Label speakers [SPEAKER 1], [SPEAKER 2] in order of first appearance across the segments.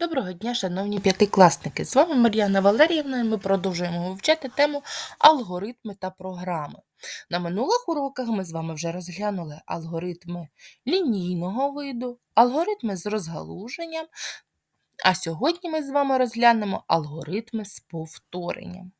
[SPEAKER 1] Доброго дня, шановні п'ятикласники! З вами Мар'яна Валеріївна і ми продовжуємо вивчати тему алгоритми та програми. На минулих уроках ми з вами вже розглянули алгоритми лінійного виду, алгоритми з розгалуженням, а сьогодні ми з вами розглянемо алгоритми з повторенням.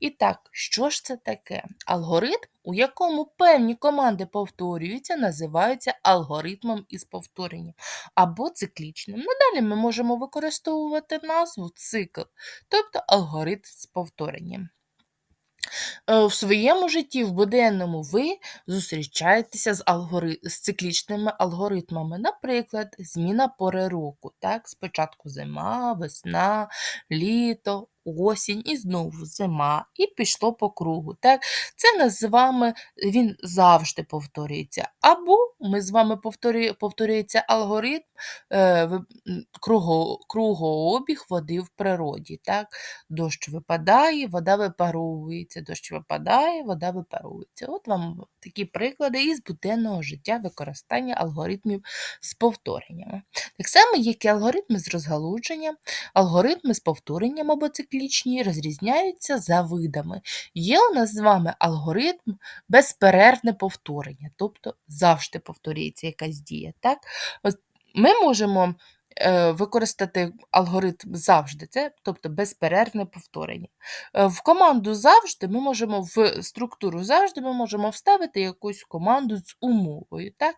[SPEAKER 1] І так, що ж це таке? Алгоритм, у якому певні команди повторюються, називається алгоритмом із повторенням або циклічним. Надалі ми можемо використовувати назву цикл, тобто алгоритм з повторенням. Е, В своєму житті, в буденному, ви зустрічаєтеся з, алгори... з циклічними алгоритмами. Наприклад, зміна пори року. Так? Спочатку зима, весна, літо, осінь і знову зима, і пішло по кругу. Так? Це нас з вами він завжди повторюється. Або ми з вами повторює, повторюється алгоритм е, круго, кругообіг води в природі. Так? Дощ випадає, вода випаровується, дощ випадає, вода випаровується. От вам такі приклади із буденного життя використання алгоритмів з повтореннями. Так само, як і алгоритми з розгалудженням, алгоритми з повторенням або циклічні розрізняються за видами. Є у нас з вами алгоритм безперервне повторення, тобто завжди повторюється якась дія. Так? Ми можемо е, використати алгоритм завжди, це, тобто безперервне повторення. Е, В команду завжди ми можемо в структуру завжди ми можемо вставити якусь команду з умовою. Так?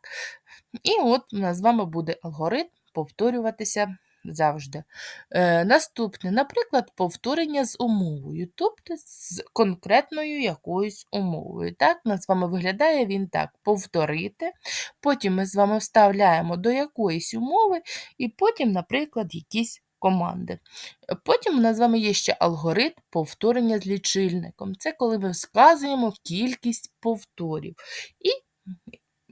[SPEAKER 1] І от у нас з вами буде алгоритм повторюватися завжди. Е, наступне, наприклад, повторення з умовою, тобто з конкретною якоюсь умовою. Так, з вами виглядає він так: повторити. Потім ми з вами вставляємо до якоїсь умови, і потім, наприклад, якісь команди. Потім у нас з вами є ще алгоритм повторення з лічильником. Це коли ми сказуємо кількість повторів і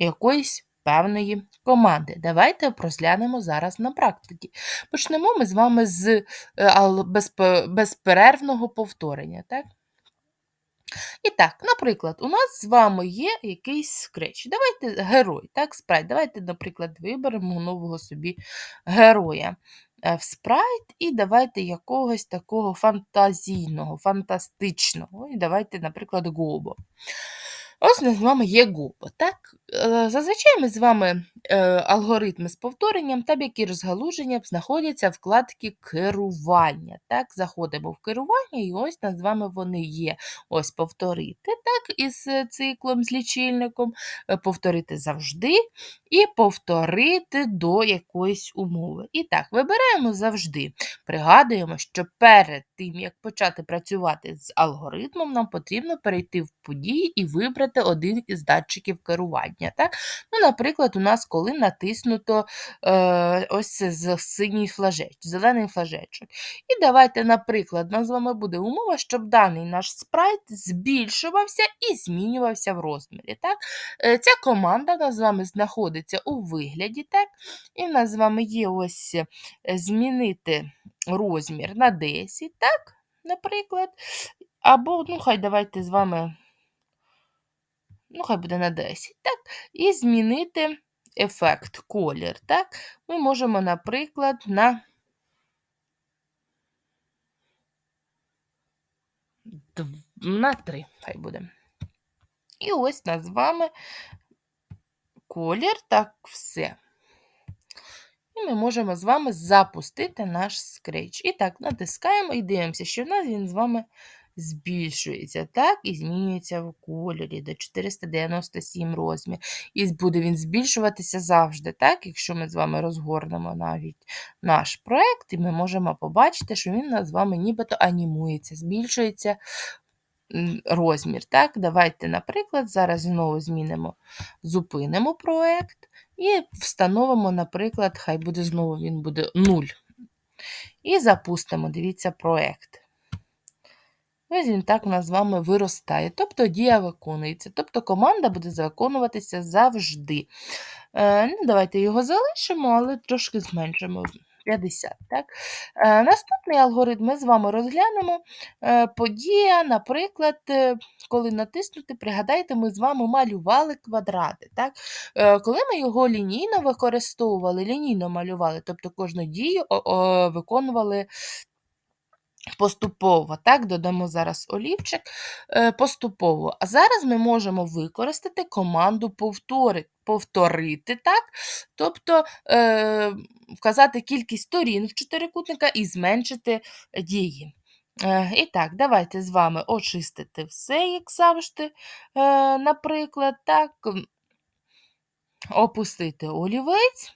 [SPEAKER 1] якоїсь певної команди. Давайте розглянемо зараз на практиці. Почнемо ми з вами з е, безперервного повторення. Так? І так, наприклад, у нас з вами є якийсь скреч. Давайте герой, так, спрайт. Давайте, наприклад, виберемо нового собі героя е, в спрайт, і давайте якогось такого фантазійного, фантастичного. І давайте, наприклад, Гобо. Ось нас з вами є Гобо. Так? Е, Зазвичай ми з вами е, алгоритми з повторенням та які розгалуження знаходяться в вкладці керування. Так? Заходимо в керування, і ось нас з вами вони є. Ось повторити, так, із циклом, з лічильником, е, повторити завжди і повторити до якоїсь умови. І так, вибираємо завжди. Пригадуємо, що перед тим, як почати працювати з алгоритмом, нам потрібно перейти в події і вибрати один із датчиків керування. Так? Ну, Наприклад, у нас коли натиснуто е, ось з- синій флажеч, зелений флажечок. І давайте, наприклад, у з вами буде умова, щоб даний наш спрайт збільшувався і змінювався в розмірі. Так? Е, Ця команда у з вами знаходиться у вигляді, так? і в з вами є ось е, змінити розмір на 10, так? наприклад. Або, ну, хай давайте з вами, ну, хай буде на 10, так? І змінити ефект, колір. так? Ми можемо, наприклад, на дв- на 3, хай буде. І ось нас з вами колір, так, все. І ми можемо з вами запустити наш скретч. І так, натискаємо і дивимося, що в нас він з вами збільшується, так, і змінюється в кольорі до 497 розмір. І буде він збільшуватися завжди, так, якщо ми з вами розгорнемо навіть наш проект, і ми можемо побачити, що він з вами нібито анімується, збільшується розмір. Так, давайте, наприклад, зараз знову змінимо, зупинимо проект. І встановимо, наприклад, хай буде знову він буде 0. І запустимо, дивіться, проект. Ось він так у нас з вами виростає. Тобто дія виконується. Тобто команда буде виконуватися завжди. Е, ну, Давайте його залишимо, але трошки зменшимо. 50. Так? Е, Наступний алгоритм ми з вами розглянемо. Е, Подія, наприклад, е, коли натиснути, пригадайте, ми з вами малювали квадрати. Так? Е, Коли ми його лінійно використовували, лінійно малювали, тобто кожну дію о- о, виконували поступово. Так, додамо зараз олівчик е, поступово. А зараз ми можемо використати команду повтори, повторити, так? тобто е, вказати кількість сторін в чотирикутника і зменшити дії. Е, І так, давайте з вами очистити все, як завжди, е, наприклад, так, опустити олівець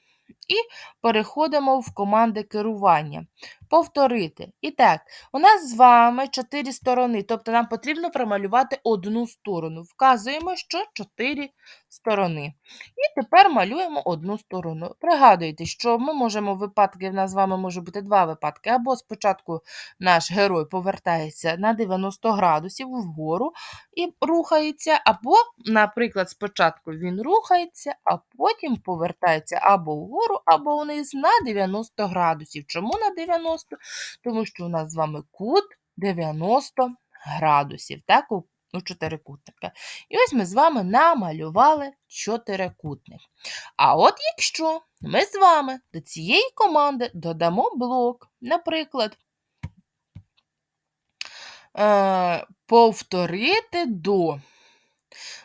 [SPEAKER 1] і переходимо в команди керування. Повторити. І так, у нас з вами чотири сторони, тобто нам потрібно промалювати одну сторону. Вказуємо, що чотири сторони. І тепер малюємо одну сторону. Пригадуйте, що ми можемо випадки, в нас з вами може бути два випадки. Або спочатку наш герой повертається на 90 градусів вгору і рухається, або, наприклад, спочатку він рухається, а потім повертається або вгору, або вниз на 90 градусів. Чому на 90? Тому що у нас з вами кут 90 градусів, так, у, у чотирикутника. І ось ми з вами намалювали чотирикутник. А от якщо ми з вами до цієї команди додамо блок, наприклад, е, повторити до.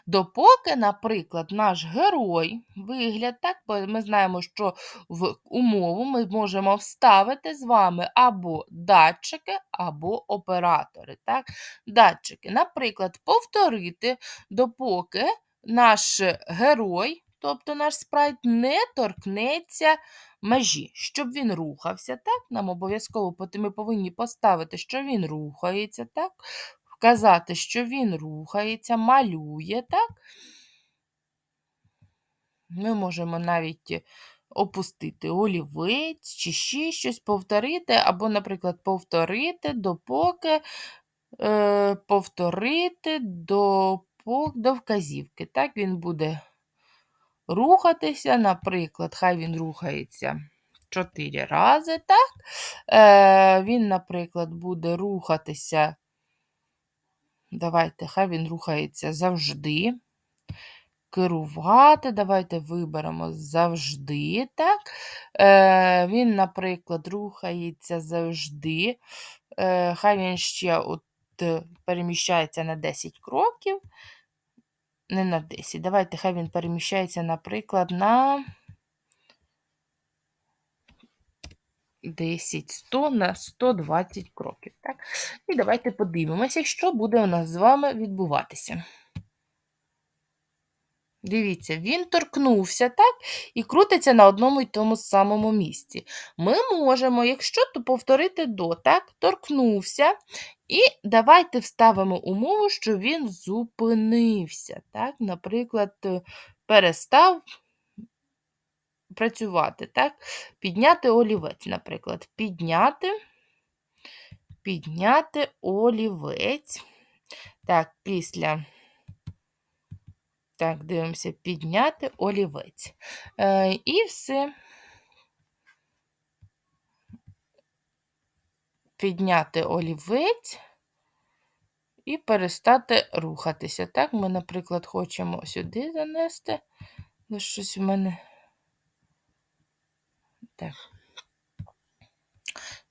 [SPEAKER 1] Допоки, наприклад, наш герой, вигляд, так, бо ми знаємо, що в умову ми можемо вставити з вами або датчики, або оператори. Так? Датчики, наприклад, повторити, допоки наш герой, тобто наш спрайт, не торкнеться межі, щоб він рухався. так? Нам обов'язково ми повинні поставити, що він рухається. так? Вказати, що він рухається, малює, так? Ми можемо навіть е, опустити олівець чи ще щось, повторити, або, наприклад, повторити допоки, е, повторити до, до вказівки. Так, він буде рухатися, наприклад, хай він рухається. Чотири рази, так? Е, він, наприклад, буде рухатися. Давайте, хай він рухається завжди. Керувати, давайте виберемо завжди. так. Е, Він, наприклад, рухається завжди. Е, Хай він ще от е, переміщається на 10 кроків. Не на 10. Давайте, хай він переміщається, наприклад, на 10, 100 на 120 кроків. Так? І давайте подивимося, що буде у нас з вами відбуватися. Дивіться, він торкнувся, так, і крутиться на одному й тому самому місці. Ми можемо, якщо то повторити до, так, торкнувся, і давайте вставимо умову, що він зупинився. Так, Наприклад, е, перестав працювати. так, Підняти олівець, наприклад, підняти, підняти олівець. Так, після. Так, дивимося, підняти олівець. Е, і все. Підняти олівець і перестати рухатися. Так, ми, наприклад, хочемо сюди занести. Ну, щось в мене. Так.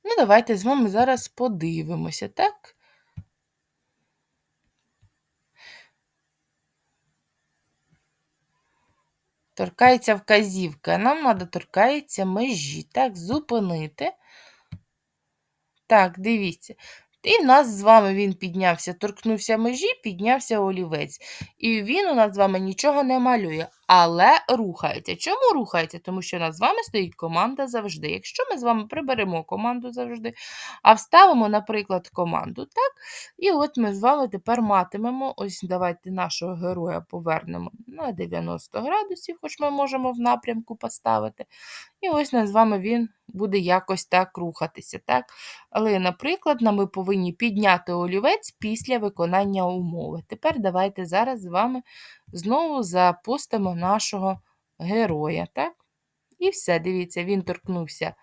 [SPEAKER 1] Ну, давайте з вами зараз подивимося, так? Торкається вказівка. Нам треба торкається межі. Так, зупинити. Так, дивіться. І нас з вами він піднявся, торкнувся межі, піднявся олівець. І він у нас з вами нічого не малює, але рухається. Чому рухається? Тому що у нас з вами стоїть команда завжди. Якщо ми з вами приберемо команду завжди, а вставимо, наприклад, команду, так? І от ми з вами тепер матимемо, ось давайте нашого героя повернемо на 90 градусів, хоч ми можемо в напрямку поставити. І ось нас з вами він буде якось так рухатися. так? Але, наприклад, ми повинні підняти олівець після виконання умови. Тепер давайте зараз з вами знову запустимо нашого героя. так? І все, дивіться, він торкнувся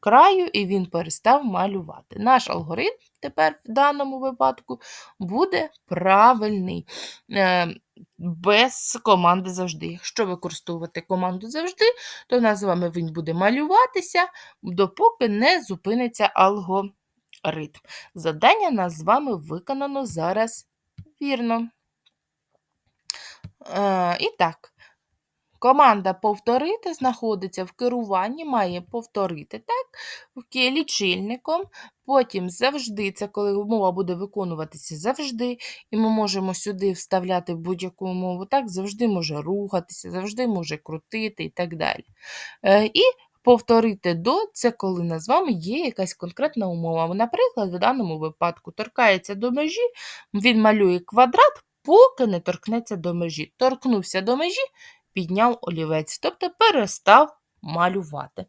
[SPEAKER 1] краю, і він перестав малювати. Наш алгоритм тепер в даному випадку буде правильний. Е, без команди завжди. Якщо використовувати команду завжди, то у нас з вами він буде малюватися, допоки не зупиниться алгоритм. Завдання у нас з вами виконано зараз вірно. Е, і так, команда повторити знаходиться в керуванні, має повторити так, лічильником. Потім завжди, це коли умова буде виконуватися завжди, і ми можемо сюди вставляти будь-яку умову, так, завжди може рухатися, завжди може крутити і так далі. Е, і повторити до це коли на з вами є якась конкретна умова. Наприклад, в даному випадку торкається до межі, він малює квадрат, поки не торкнеться до межі. Торкнувся до межі, підняв олівець, тобто перестав малювати.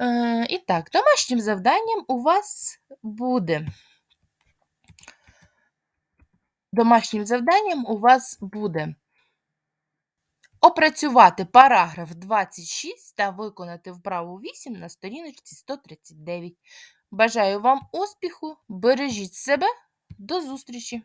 [SPEAKER 1] Е, і так, домашнім завданням у вас буде. Домашнім завданням у вас буде опрацювати параграф 26 та виконати вправу 8 на сторіночці 139. Бажаю вам успіху, бережіть себе, до зустрічі!